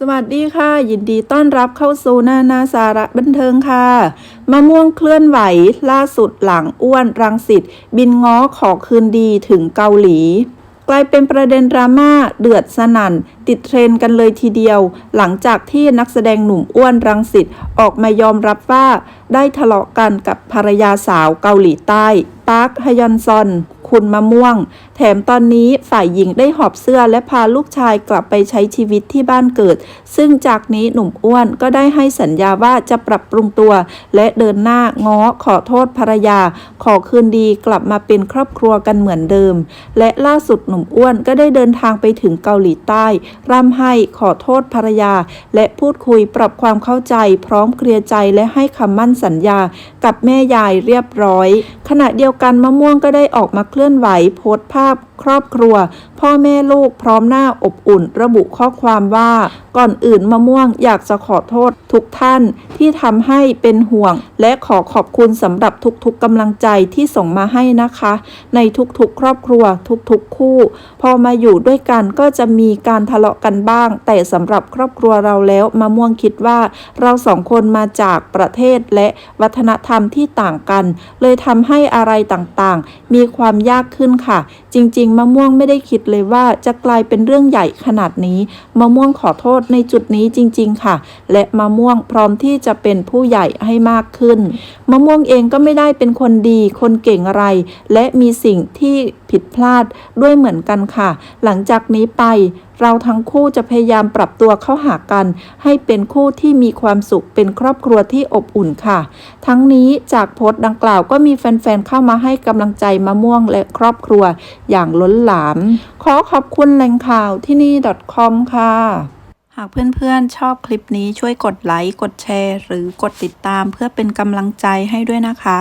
สวัสดีค่ะ ยินดีต้อนรับเข้าสู่นานาสาระบันเทิงค่ะ มะม่วงเคลื่อนไหวล่าสุดหลังอ้วนรังสิตบินง้อขอคืนดีถึงเกาหลี กลายเป็นประเด็นดราม่าเดือดสนั่น ติดเทรนกันเลยทีเดียว หลังจากที่นักแสดงหนุ่มอ้วนรังสิตออกมายอมรับว่า ได้ทะเลาะกันกับภรรยาสาวเกาหลีใต้ปาร์คฮยอนซอน คุณมะม่วง แถมตอนนี้ฝ่ายหญิงได้หอบเสื้อและพาลูกชายกลับไปใช้ชีวิตที่บ้านเกิด ซึ่งจากนี้หนุ่มอ้วนก็ได้ให้สัญญาว่าจะปรับปรุงตัว และเดินหน้าง้อขอโทษภรรยา ขอคืนดีกลับมาเป็นครอบครัวกันเหมือนเดิม และล่าสุดหนุ่มอ้วนก็ได้เดินทางไปถึงเกาหลีใต้ ร่ำไห้ขอโทษภรรยา และพูดคุยปรับความเข้าใจ พร้อมเคลียร์ใจและให้คำมั่นสัญญา กับแม่ยายเรียบร้อย ขณะเดียวกันมะม่วงก็ได้ออกมาเคลื่อนไหวโพสต์ภาพครอบครัว พ่อแม่ลูกพร้อมหน้าอบอุ่น ระบุข้อความว่า ก่อนอื่นมะม่วงอยากจะขอโทษทุกท่านที่ทำให้เป็นห่วง และขอขอบคุณสำหรับทุกๆกำลังใจที่ส่งมาให้นะคะ ในทุกๆ ครอบครัวทุกๆ คู่ พอมาอยู่ด้วยกันก็จะมีการทะเลาะกันบ้าง แต่สำหรับครอบครัวเราแล้วมะม่วงคิดว่า เราสองคนมาจากประเทศและวัฒนธรรมที่ต่างกัน เลยทำให้อะไรต่างๆ มีความยากขึ้นค่ะ จริง ๆ มะม่วงไม่ได้คิดเลยว่าจะกลายเป็นเรื่องใหญ่ขนาดนี้ มะม่วงขอโทษในจุดนี้จริง ๆ ค่ะ และมะม่วงพร้อมที่จะเป็นผู้ใหญ่ให้มากขึ้น มะม่วงเองก็ไม่ได้เป็นคนดี คนเก่งอะไร และมีสิ่งที่ ผิดพลาดด้วยเหมือนกันค่ะ หลังจากนี้ไป เราทั้งคู่จะพยายามปรับตัวเข้าหากัน ให้เป็นคู่ที่มีความสุขเป็นครอบครัวที่อบอุ่นค่ะ ทั้งนี้จากโพสต์ดังกล่าวก็มีแฟนๆเข้ามาให้กำลังใจมะม่วงและครอบครัวอย่างล้นหลาม ขอขอบคุณแหล่งข่าวที่นี่ .com ค่ะหากเพื่อนๆ ชอบคลิปนี้ช่วยกดไลค์ กดแชร์ หรือกดติดตามเพื่อเป็นกำลังใจให้ด้วยนะคะ